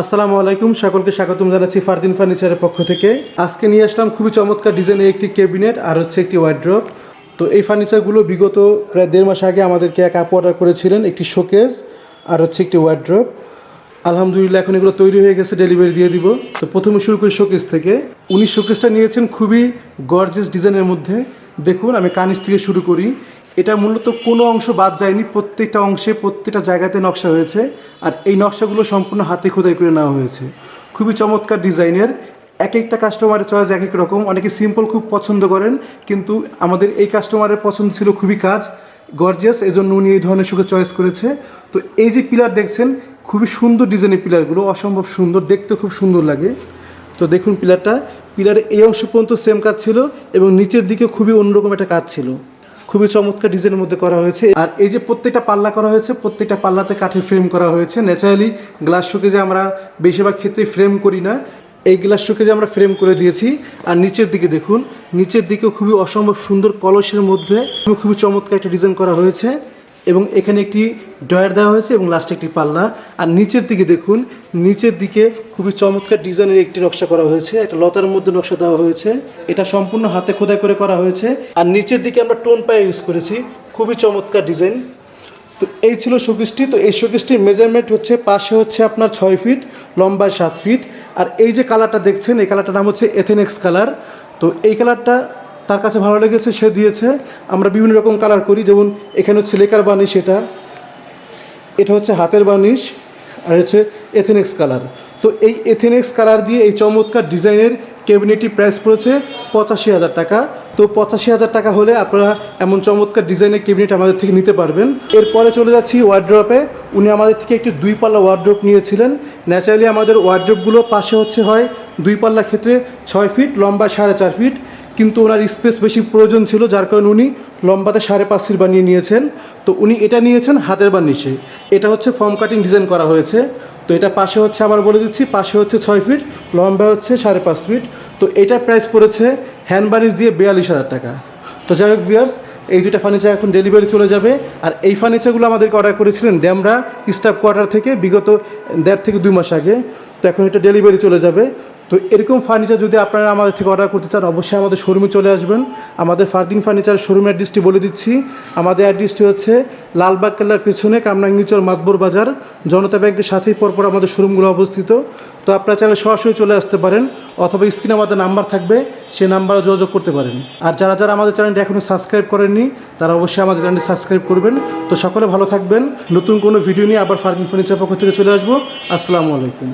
আসসালামু আলাইকুম, সকলকে স্বাগতম জানাচ্ছি ফারদিন ফার্নিচারের পক্ষ থেকে। আজকে নিয়ে আসলাম খুবই চমৎকার ডিজাইনের একটি ক্যাবিনেট আর হচ্ছে একটি ওয়ার্ড্রপ তো এই ফার্নিচারগুলো বিগত প্রায় দেড় মাস আগে আমাদেরকে এক আপ অর্ডার করেছিলেন একটি শোকেস আর হচ্ছে একটি ওয়ার্ড্রপ আলহামদুলিল্লাহ, এখন এগুলো তৈরি হয়ে গেছে ডেলিভারি দিয়ে দিব। তো প্রথমে শুরু করি শোকেস থেকে। উনি শোকেসটা নিয়েছেন খুবই গর্জেস ডিজাইনের মধ্যে। দেখুন, আমি কানিস থেকে শুরু করি। এটা মূলত কোনো অংশ বাদ যায়নি, প্রত্যেকটা অংশে প্রত্যেকটা জায়গাতে নকশা হয়েছে আর এই নকশাগুলো সম্পূর্ণ হাতে খোদাই করে নেওয়া হয়েছে। খুবই চমৎকার ডিজাইনের এক একটা কাস্টমারের চয়েস এক এক রকম। অনেকে সিম্পল খুব পছন্দ করেন, কিন্তু আমাদের এই কাস্টমারের পছন্দ ছিল খুবই কাজ গর্জিয়াস এজন্য উনি এই ধরনের সুখে চয়েস করেছে। তো এই যে পিলার দেখছেন, খুবই সুন্দর ডিজাইনের পিলারগুলো অসম্ভব সুন্দর, দেখতে খুব সুন্দর লাগে। তো দেখুন পিলারটা পিলারের এই অংশ পর্যন্ত সেম কাজ ছিল এবং নিচের দিকে খুবই অন্যরকম একটা কাজ ছিল। খুবই চমৎকার ডিজাইনের মধ্যে করা হয়েছে। আর এই যে প্রত্যেকটা পাল্লা করা হয়েছে, প্রত্যেকটা পাল্লাতে কাঠের ফ্রেম করা হয়েছে ন্যাচারালি গ্লাস শোকে যে আমরা বেশিরভাগ ক্ষেত্রে ফ্রেম করি না। এই গ্লাস শোকে যে আমরা ফ্রেম করে দিয়েছি। আর নিচের দিকে দেখুন, নিচের দিকেও খুবই অসম্ভব সুন্দর কলসের মধ্যে খুবই চমৎকার একটা ডিজাইন করা হয়েছে। এবং এখানে একটি ডয়ার দেওয়া হয়েছে এবং লাস্টে একটি পাল্লা। আর নিচের দিকে দেখুন, নিচের দিকে খুবই চমৎকার ডিজাইনের একটি নকশা করা হয়েছে, একটা লতার মধ্যে নকশা দেওয়া হয়েছে। এটা সম্পূর্ণ হাতে খোদাই করে করা হয়েছে। আর নিচের দিকে আমরা টোন পায়ে ইউজ করেছি, খুবই চমৎকার ডিজাইন। তো এই ছিল শোকেসটি। তো এই শোকেসটির মেজারমেন্ট হচ্ছে, পাশে হচ্ছে আপনার ছয় ফিট লম্বায় সাত ফিট আর এই যে কালারটা দেখছেন, এই কালারটার নাম হচ্ছে এথেনেক্স কালার তো এই কালারটা তার কাছে ভালো লেগেছে, সে দিয়েছে। আমরা বিভিন্ন রকম কালার করি, যেমন এখানে হচ্ছে লেকার বানিশ এটা। এটা হচ্ছে হাতের বানিশ, আর হচ্ছে এথেনেক্স কালার তো এই এথেনেক্স কালার দিয়ে এই চমৎকার ডিজাইনের ক্যাবিনেটটি প্রাইস পড়েছে পঁচাশি হাজার টাকা। তো পঁচাশি হাজার টাকা হলে আপনারা এমন চমৎকার ডিজাইনের ক্যাবিনেট আমাদের থেকে নিতে পারবেন। এরপরে চলে যাচ্ছি ওয়ার্ড্রপে উনি আমাদের থেকে একটি দুই পাল্লা ওয়ার্ড্রপ নিয়েছিলেন। ন্যাচারালি আমাদের ওয়ার্ড্রপগুলো পাশে হচ্ছে হয় দুই পাল্লা ক্ষেত্রে ছয় ফিট লম্বা সাড়ে চার ফিট কিন্তু ওনার স্পেস বেশি প্রয়োজন ছিল, যার কারণে উনি লম্বাতে সাড়ে পাঁচ ফিট বানিয়ে নিয়েছেন। তো উনি এটা নিয়েছেন হাতের বানিশে এটা হচ্ছে ফর্ম কাটিং ডিজাইন করা হয়েছে। তো এটা পাশে হচ্ছে আবার বলে দিচ্ছি, পাশে হচ্ছে ছয় ফিট, লম্বা হচ্ছে সাড়ে পাঁচ ফিট। তো এটার প্রাইস পড়েছে হ্যান্ড বানিশ দিয়ে বিয়াল্লিশ হাজার টাকা। তো যাই হোক বিয়ার্স এই দুটা ফার্নিচার এখন ডেলিভারি চলে যাবে। আর এই ফার্নিচারগুলো আমাদেরকে অর্ডার করেছিলেন ড্যামরা স্টাফ কোয়ার্টার থেকে, বিগত দেড় থেকে দুই মাস আগে। তো এখন এটা ডেলিভারি চলে যাবে। তো এরকম ফার্নিচার যদি আপনারা আমাদের থেকে অর্ডার করতে চান, অবশ্যই আমাদের শোরুমে চলে আসবেন। আমাদের ফারদিন ফার্নিচার শোরুম অ্যাড্রেসটি বলে দিচ্ছি। আমাদের অ্যাড্রেসটি হচ্ছে লালবাগ কেল্লার পেছনে কামরাঙ্গিচর মাতবর বাজার, জনতা ব্যাংকের সাথেই পরপর আমাদের শোরুমগুলো অবস্থিত। তো আপনারা চাইলে সরাসরি চলে আসতে পারেন, অথবা স্ক্রিনে আমাদের নাম্বার থাকবে, সেই নাম্বারে যোগাযোগ করতে পারেন। আর যারা যারা আমাদের চ্যানেলটি এখনও সাবস্ক্রাইব করেননি, তারা অবশ্যই আমাদের চ্যানেলটি সাবস্ক্রাইব করবেন। তো সকলে ভালো থাকবেন। নতুন কোনো ভিডিও নিয়ে আবার ফার্মিং ফার্নিচার পক্ষ থেকে চলে আসব। আসসালামু আলাইকুম।